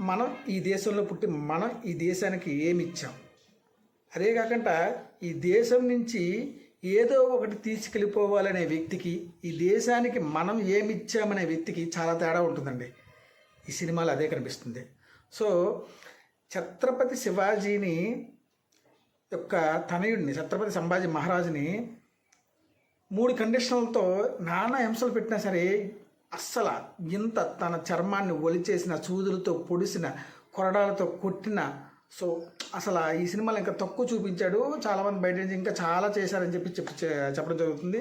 మనం ఈ దేశంలో పుట్టి మనం ఈ దేశానికి ఏమి ఇచ్చాం అదే కాకుండా ఈ దేశం నుంచి ఏదో ఒకటి తీసుకెళ్ళిపోవాలనే వ్యక్తికి ఈ దేశానికి మనం ఏమి ఇచ్చామనే వ్యక్తికి చాలా తేడా ఉంటుందండి. ఈ సినిమాలో అదే కనిపిస్తుంది. సో ఛత్రపతి శివాజీని యొక్క తనయుడిని ఛత్రపతి సంభాజీ మహారాజుని మూడు కండిషన్లతో నానా హింసలు పెట్టినా సరే అస్సలు ఇంత తన చర్మాన్ని ఒలిచేసిన సూదులతో పొడిసిన కొరడాలతో కొట్టిన సో అసలు ఈ సినిమాలో ఇంకా తక్కువ చూపించాడు. చాలామంది బయట నుంచి ఇంకా చాలా చేశారని చెప్పి చెప్పి చెప్పడం జరుగుతుంది.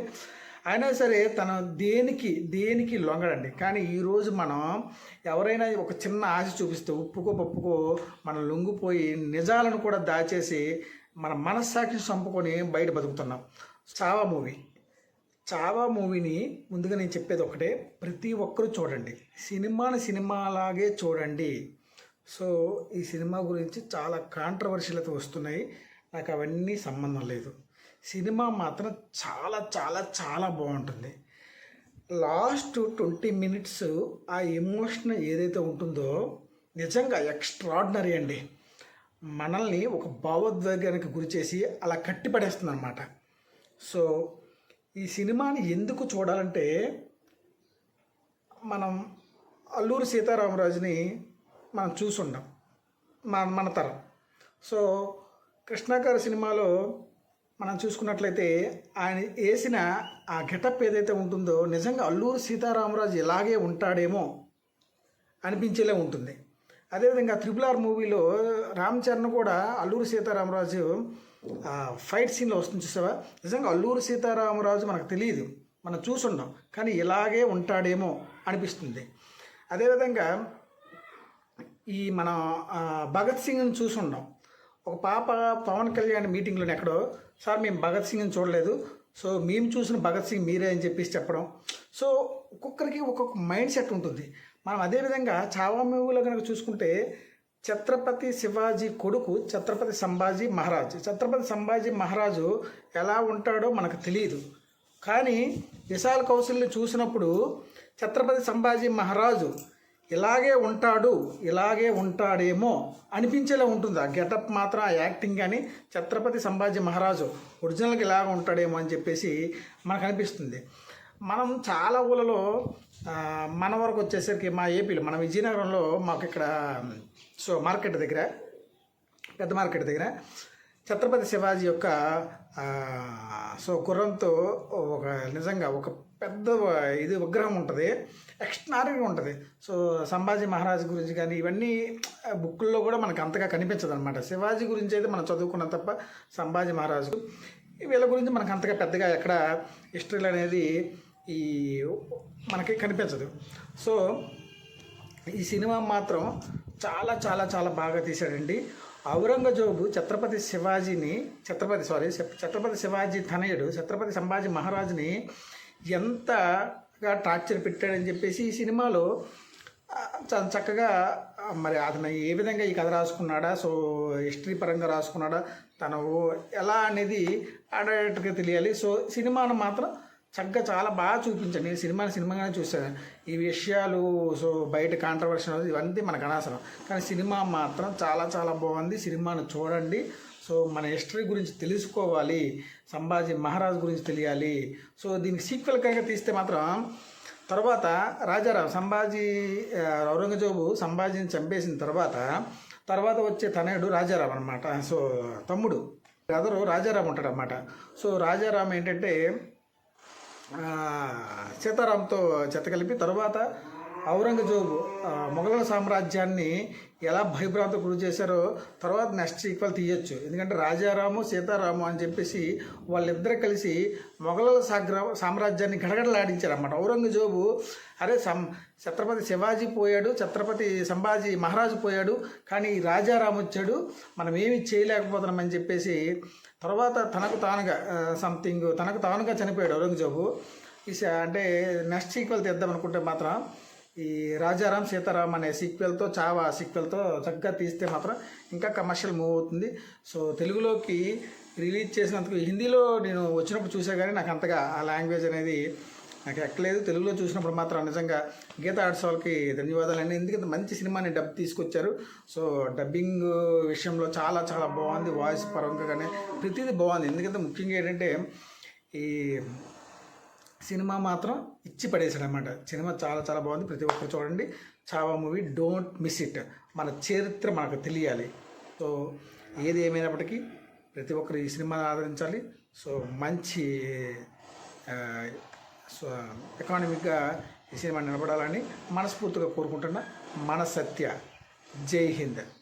అయినా సరే తన దేనికి దేనికి లొంగడండి? కానీ ఈరోజు మనం ఎవరైనా ఒక చిన్న ఆశ చూపిస్తే ఉప్పుకో పప్పుకో మనం లొంగిపోయి నిజాలను కూడా దాచేసి మన మనస్సాక్షిని చంపుకొని బయట బతుకుతున్నాం. చావా మూవీ? చావా మూవీని ముందుగా నేను చెప్పేది ఒకటే ప్రతి ఒక్కరూ చూడండి. సినిమాని సినిమాలాగే చూడండి. సో ఈ సినిమా గురించి చాలా కాంట్రవర్షియల్ అయితే వస్తున్నాయి. నాకు అవన్నీ సంబంధం లేదు. సినిమా మాత్రం చాలా చాలా చాలా బాగుంటుంది. లాస్ట్ ట్వంటీ మినిట్స్ ఆ ఎమోషన్ ఏదైతే ఉంటుందో నిజంగా ఎక్స్ట్రాడినరీ అండి. మనల్ని ఒక భావోద్వేగానికి గురి చేసి అలా కట్టిపడేస్తుంది అనమాట సో ఈ సినిమాని ఎందుకు చూడాలంటే మనం అల్లూరి సీతారామరాజుని మనం చూసుండం మన మన తరం. సో కృష్ణాగారి సినిమాలో మనం చూసుకున్నట్లయితే ఆయన వేసిన ఆ గెటప్ ఏదైతే ఉంటుందో నిజంగా అల్లూరి సీతారామరాజు ఇలాగే ఉంటాడేమో అనిపించేలా ఉంటుంది. అదేవిధంగా త్రిపుల్ ఆర్ మూవీలో రామ్ చరణ్ కూడా అల్లూరి సీతారామరాజు ఫైట్ సీన్లో వస్తుంది చూసావా? నిజంగా అల్లూరి సీతారామరాజు మనకు తెలియదు. మనం చూసుండం కానీ ఇలాగే ఉంటాడేమో అనిపిస్తుంది. అదేవిధంగా ఈ మన భగత్ సింగ్ని చూసుండం ఒక పాప పవన్ కళ్యాణ్ మీటింగ్లోనే ఎక్కడో సార్ మేము భగత్ సింగ్ని చూడలేదు. సో మేము చూసిన భగత్ సింగ్ మీరే అని చెప్పేసి చెప్పడం. సో ఒక్కొక్కరికి ఒక్కొక్క మైండ్ సెట్ ఉంటుంది. మనం అదేవిధంగా చావా మూవీలో కనుక చూసుకుంటే ఛత్రపతి శివాజీ కొడుకు ఛత్రపతి సంభాజీ మహారాజ్. ఛత్రపతి సంభాజీ మహారాజు ఎలా ఉంటాడో మనకు తెలియదు కానీ విశాల్ కౌశల్ని చూసినప్పుడు ఛత్రపతి సంభాజీ మహారాజు ఇలాగే ఉంటాడు ఇలాగే ఉంటాడేమో అనిపించేలా ఉంటుంది. ఆ గెటప్ మాత్రం ఆ యాక్టింగ్ కానీ ఛత్రపతి సంభాజీ మహారాజు ఒరిజినల్గా ఇలాగ ఉంటాడేమో అని చెప్పేసి మనకు అనిపిస్తుంది. మనం చాలా ఊళ్ళలో మన వరకు వచ్చేసరికి మా ఏపీలో మన విజయనగరంలో మాకు ఇక్కడ సో మార్కెట్ దగ్గర పెద్ద మార్కెట్ దగ్గర ఛత్రపతి శివాజీ యొక్క సో గుర్రంతో ఒక నిజంగా ఒక పెద్ద ఇది విగ్రహం ఉంటుంది. ఎక్స్ట్రానరీగా ఉంటుంది. సో సంభాజీ మహారాజ్ గురించి కానీ ఇవన్నీ బుక్కుల్లో కూడా మనకు అంతగా కనిపించదు అనమాట శివాజీ గురించి అయితే మనం చదువుకున్నాం తప్ప సంభాజీ మహారాజు వీళ్ళ గురించి మనకు అంతగా పెద్దగా ఎక్కడ హిస్టరీలు అనేది ఈ మనకి కనిపించదు. సో ఈ సినిమా మాత్రం చాలా చాలా చాలా బాగా తీశాడండి. ఔరంగజేబు ఛత్రపతి శివాజీని ఛత్రపతి సారీ ఛత్రపతి శివాజీ తనయుడు ఛత్రపతి సంభాజీ మహారాజుని ఎంతగా టార్చర్ పెట్టాడని చెప్పేసి ఈ సినిమాలో చాలా చక్కగా మరి అతను ఏ విధంగా ఈ కథ రాసుకున్నాడా సో హిస్టరీ పరంగా రాసుకున్నాడా తను ఎలా అనేది అడగట్టుగా తెలియాలి. సో సినిమాను మాత్రం చక్కగా చాలా బాగా చూపించండి. నేను సినిమాని సినిమాగానే చూశాను. ఈ విషయాలు సో బయట కాంట్రవర్షన్ ఇవన్నీ మనకు అనవసరం. కానీ సినిమా మాత్రం చాలా చాలా బాగుంది. సినిమాను చూడండి. సో మన హిస్టరీ గురించి తెలుసుకోవాలి. సంభాజీ మహారాజ్ గురించి తెలియాలి. సో దీనికి సీక్వెల్ కనుక తీస్తే మాత్రం తర్వాత రాజారావు సంభాజీ ఔరంగజేబు సంభాజీని చంపేసిన తర్వాత తర్వాత వచ్చే తనయుడు రాజారాం అనమాట సో తమ్ముడు బ్రదరు రాజారాం ఉంటాడు అనమాట సో రాజారాం ఏంటంటే సీతారాంతో చెత్త కలిపి తర్వాత ఔరంగజేబు ఆ, మొఘలుల సామ్రాజ్యాన్ని ఎలా భయభ్రాంత గురి చేశారో తర్వాత నెక్స్ట్ ఈక్వల్ తీయొచ్చు. ఎందుకంటే రాజారాము సీతారాము అని చెప్పేసి వాళ్ళిద్దరు కలిసి మొఘలుల సాగ్ర సామ్రాజ్యాన్ని గడగడలాడించారు అన్నమాట ఔరంగజేబు అరే సం ఛత్రపతి శివాజీ పోయాడు ఛత్రపతి సంభాజీ మహారాజు పోయాడు కానీ రాజారాము రాజారాం వచ్చాడు మనం ఏమి చేయలేకపోతున్నామని చెప్పేసి తర్వాత తనకు తానుగా సంథింగ్ తనకు తానుగా చనిపోయాడు ఔరంగజేబు. ఈ అంటే నెక్స్ట్ సీక్వెల్ తీద్దాం అనుకుంటే మాత్రం ఈ రాజారాం సీతారాం అనే సీక్వెల్తో చావా సీక్వెల్తో చక్కగా తీస్తే మాత్రం ఇంకా కమర్షియల్ మూవ్ అవుతుంది. సో తెలుగులోకి రిలీజ్ చేసినందుకు హిందీలో నేను వచ్చినప్పుడు చూసా కానీ నాకు అంతగా ఆ లాంగ్వేజ్ అనేది నాకు ఎక్కలేదు. తెలుగులో చూసినప్పుడు మాత్రం నిజంగా గీత ఆర్ట్స్ వాళ్ళకి ధన్యవాదాలు. అండి ఎందుకంటే మంచి సినిమాని డబ్ తీసుకొచ్చారు. సో డబ్బింగ్ విషయంలో చాలా చాలా బాగుంది. వాయిస్ పరంగా కానీ ప్రతిదీ బాగుంది. ఎందుకంటే ముఖ్యంగా ఏంటంటే ఈ సినిమా మాత్రం ఇచ్చి పడేసాడు అనమాట సినిమా చాలా చాలా బాగుంది. ప్రతి ఒక్కరు చూడండి. Chhaava movie don't miss it. మన చరిత్ర మనకు తెలియాలి. సో ఏది ఏమైనప్పటికీ ప్రతి ఒక్కరు ఈ సినిమాని ఆదరించాలి. సో మంచి సో ఎకానమిక్గా ఈ సినిమా నిలబడాలని మనస్ఫూర్తిగా కోరుకుంటున్నా మన సత్య. జై హింద్.